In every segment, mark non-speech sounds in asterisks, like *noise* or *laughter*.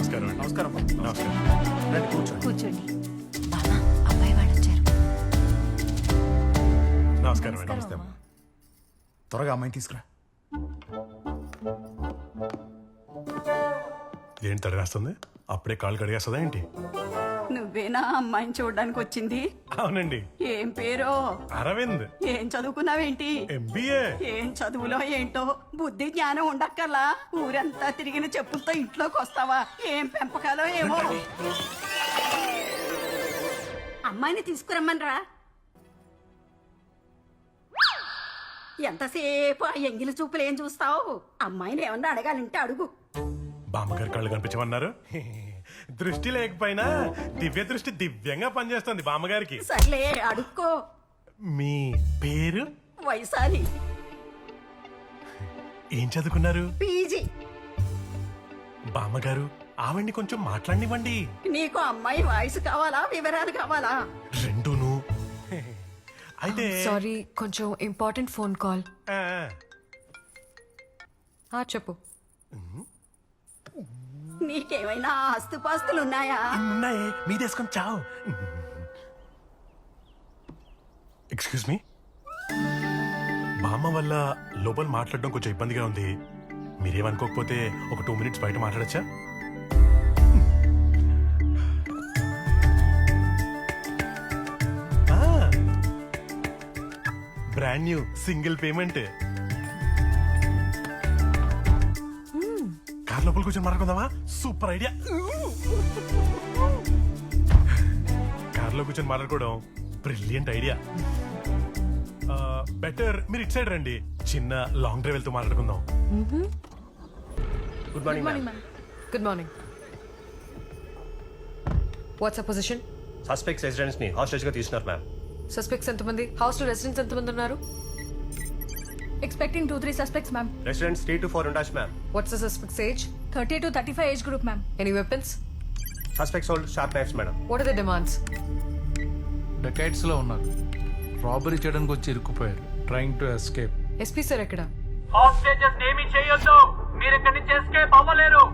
నమస్కారం అండి. నమస్కారం. నమస్కారం. రండి కూర్చోండి. కూర్చోండి. బామ్మ అబ్బాయి వాళ్ళు వచ్చారు నమస్కారం అండి. నమస్తే అమ్మా. త్వరగా అమ్మాయిని తీసుకురా. ఏంటి తడి రాస్తుంది? అప్పుడే కాళ్ళు కడిగేస్తుందా ఏంటి? నువ్వేనా అమ్మాయిని చూడడానికి వచ్చింది? అవునండి. ఏం పేరో? అరవింద్. ఏం చదువుకున్నావేంటి? ఎంబీఏ. ఏం చదువులో ఏంటో? బుద్ధి జ్ఞానం ఉండక్కర్లా. ఊరంతా తిరిగిన చెప్పులతో ఇంట్లోకి వస్తావా? ఏం పెంపకాలో ఏమో? అమ్మాయిని తీసుకురమ్మనరా. ఎంతసేపు ఆ ఎంగిలి చూపులు ఏం చూస్తావు? అమ్మాయిని ఏమన్నా అడగాలంటే అడుగు. బామ్మగారు కళ్ళు కనిపించమన్నారు? *laughs* దృష్టి లేకపోయినా దివ్య దృష్టి దివ్యంగా పనిచేస్తుంది బామ్మగారికి. సర్లే అడుక్కో. మీ పేరు? వైశాలి. ఏం చదువుకున్నారు? పీజీ. బామ్మగారు ఆవిడ్ని కొంచెం మాట్లాడినివ్వండి. నీకు అమ్మాయి వాయిస్ కావాలా వివరాలు కావాలా? రెండును. అయితే సారీ కొంచెం ఇంపార్టెంట్ ఫోన్ కాల్ ఆ, చెప్పు. నీకేమైనా ఆస్తుపాస్తులు ఉన్నాయా. ఉన్నాయి మీదేసుకొని చావు. ఎక్స్క్యూజ్ మీ బామ్మ వల్ల లోపల మాట్లాడడం కొంచెం ఇబ్బందిగా ఉంది. మీరేమనుకోకపోతే ఒక టూ మినిట్స్ బయట మాట్లాడచ్చా? Brand new single payment car లోపల కూర్చొని మాట్లాడుకుందామా సూపర్ ఐడియా. కార్లో కూర్చొని మాట్లాడుకోవడం బ్రిలియంట్ ఐడియా. బెటర్ మీరు ఇటు సైడ్ రండి. చిన్న లాంగ్ డ్రైవ్ వెళ్తూ మాట్లాడుకుందాం. Good morning ma'am good morning what's the position suspects రెసిడెంట్స్ని హాస్టేజ్గా తీసినారు మ్యామ్ సస్పెక్ట్స్ ఎంతమంది? హౌస్లో రెసిడెంట్స్ ఎంతమంది ఉన్నారు? Expecting two, three suspects, ma'am. Residents three two four ఉండొచ్చు ma'am what's the suspects age 30 to 35 age group, ma'am. Any weapons suspects hold sharp knives madam what are the demands డెకైట్స్లో ఉన్నారు. Robbery చేయడానికి వచ్చి ఇరుక్కుపోయారు. Trying to escape SP sir ఎక్కడ? Hostages ఏమీ చేయొద్దు. మీరు ఇక్కడి నుంచి ఎస్కేప్ అవ్వలేరు.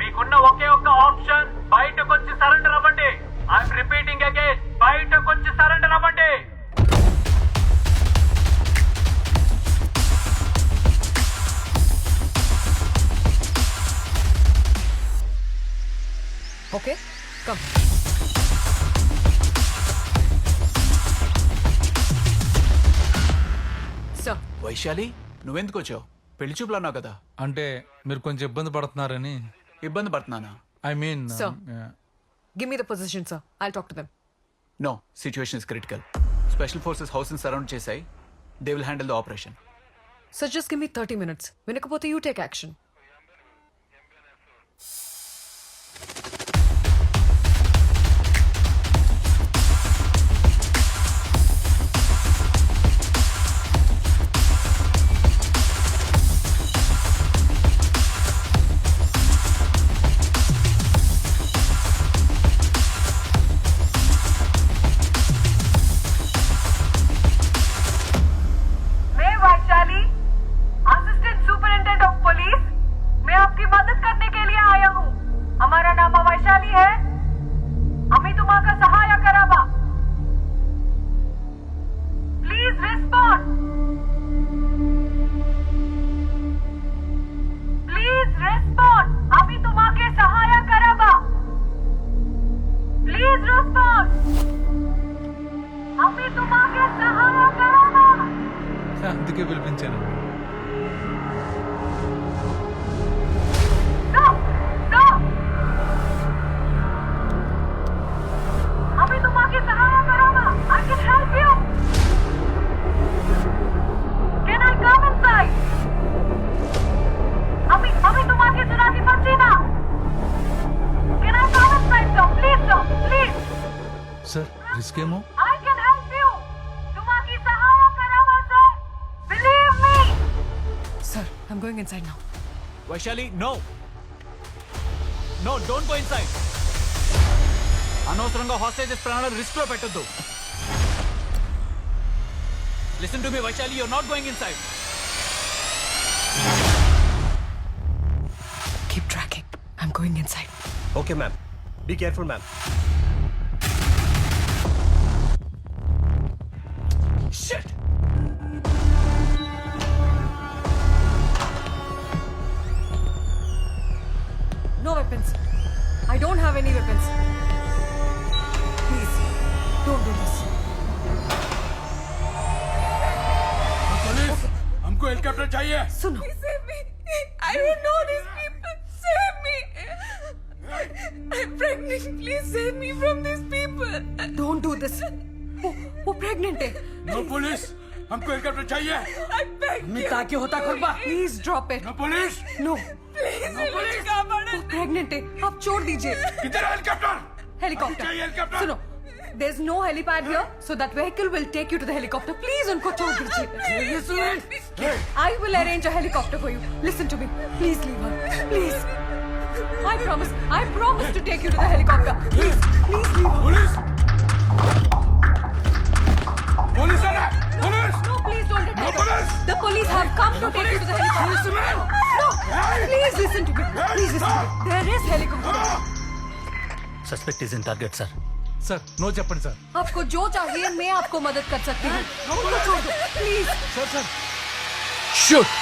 మీకున్న ఒకే ఒక్క ఆప్షన్ బయటకు వచ్చి సరెండర్ అవ్వండి. ఐఎమ్ రిపీటింగ్ అగైన్ బయటకు వచ్చి సరెండర్ వైశాలి నువ్వెందుకు వచ్చావు పెళ్ళి చూపులు అన్నావు కదా. అంటే మీరు కొంచెం ఇబ్బంది పడుతున్నారని. ఇబ్బంది పడుతున్నానా? I mean Sir. Give me the position sir I talk to them no situation is critical special forces house surround చేశాయి. They will handle the operation so just give me thirty minutes వినకపోతే you take action sir risk ఏమో? Sir. I'm going inside now Vaishali no no don't go inside అనవసరంగా hostages ప్రాణాలు రిస్క్లో పెట్టద్దు. Listen to me Vaishali you're not going inside keep tracking I'm going inside okay ma'am be careful ma'am helicopter चाहिए। सुनो। Don't know this people है। No police हमको helicopter चाहिए। मिता के होता खुरबा please drop it no police no please no police है। आप छोड़ दीजिए। हेलीकॉप्टर? हेलीकॉप्टर। सुनो। there's no helipad here, so that vehicle will take you to the helicopter. Please, unko chhod dijiye. I will arrange a helicopter for you. Listen to me. Please leave her. Please. I promise. I promise to take you to the helicopter. Please, please leave her. Police! Police! No, police! No, please don't let her. Police! The police have come to take you to the helicopter. No, please listen to me. Please listen to me. There is helicopter. Suspect is in target, sir. Sir no चप्पन sir आपको जो चाहिए मैं आपको मदद कर सकती हूँ छोड़ दो प्लीज सर सर शूट